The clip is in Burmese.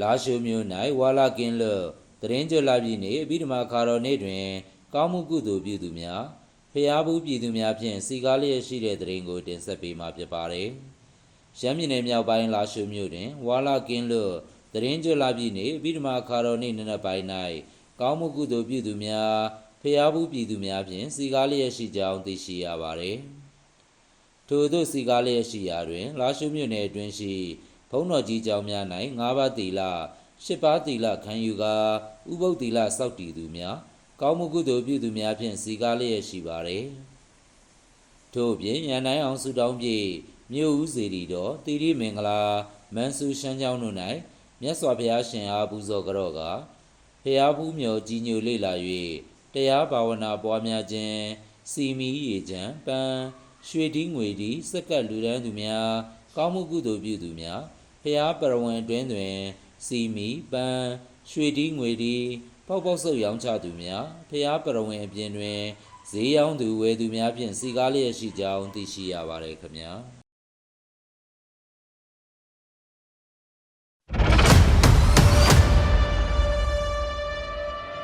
လာရှုမြို့၌ဝါလာကင်းလွတ်တရင်ကျွလာပြည်နေအဘိဓမ္မာခါတော်နေ့တွင် ကောင်းမှုကုသိုလ်ပြုသူများဖျားဘူးပြည်သူများဖြင့်စီကားလျက်ရှိတဲ့တရင်ကိုတင်ဆက်ပေးမှာဖြစ်ပါတယ်။ရှမ်းပြည်နယ်မြောက်ပိုင်းလာရှုမြို့တွင်ဝါလာကင်းလွတ်တရင်ကျွလာပြည်နေအဘိဓမ္မာခါတော်နေ့နံနက်ပိုင်း၌ကောင်းမှုကုသိုလ်ပြုသူများဖျားဘူးပြည်သူများဖြင့်စီကားလျက်ရှိကြောင်းသိရှိရပါတယ်။ထိုသို့စီကားလျက်ရှိရာတွင် လာရှုမြို့နယ်အတွင်းရှိ ဘုံတော်ကြီးကျောင်းများ၌၅ပါးသီလ၈ပါးသီလခံယူကာဥပုပ်သီလစောက်တည်သူများကောင်းမှုကုသိုလ်ပြုသူများဖြင့်စီကားလျက်ရှိပါသည်ထို့အပြင်ရန်တိုင်းအောင်စုတောင်းပြေမြို့ဦးစေတီတော်တိရိမင်္ဂလာမန်ဆူရှမ်းကျောင်းတို့၌မြတ်စွာဘုရားရှင်အားပူဇော်ကြတော့ကဖျားဖူးမြော်ကြီးညိုလေ့လာ၍တရားဘာဝနာပွားများခြင်းစီမီရေချံပန်းရွှေဒီငွေဒီစက္ကပ်လူဒန်းသူများကောင်းမှုကုသိုလ်ပြုသူများ ဖျားပရဝဏ်အတွင်းတွင် စီမီပန်းရွှေဒီငွေဒီပေါက်ပေါက်ဆုပ်ရောင်းချသူများဖျားပရဝဏ်အပြင်တွင်ဈေးရောင်းသူဝယ်သူများဖြင့်စီကားလျက်ရှိကြောင်းသိရှိရပါတယ်ခင်ဗျာ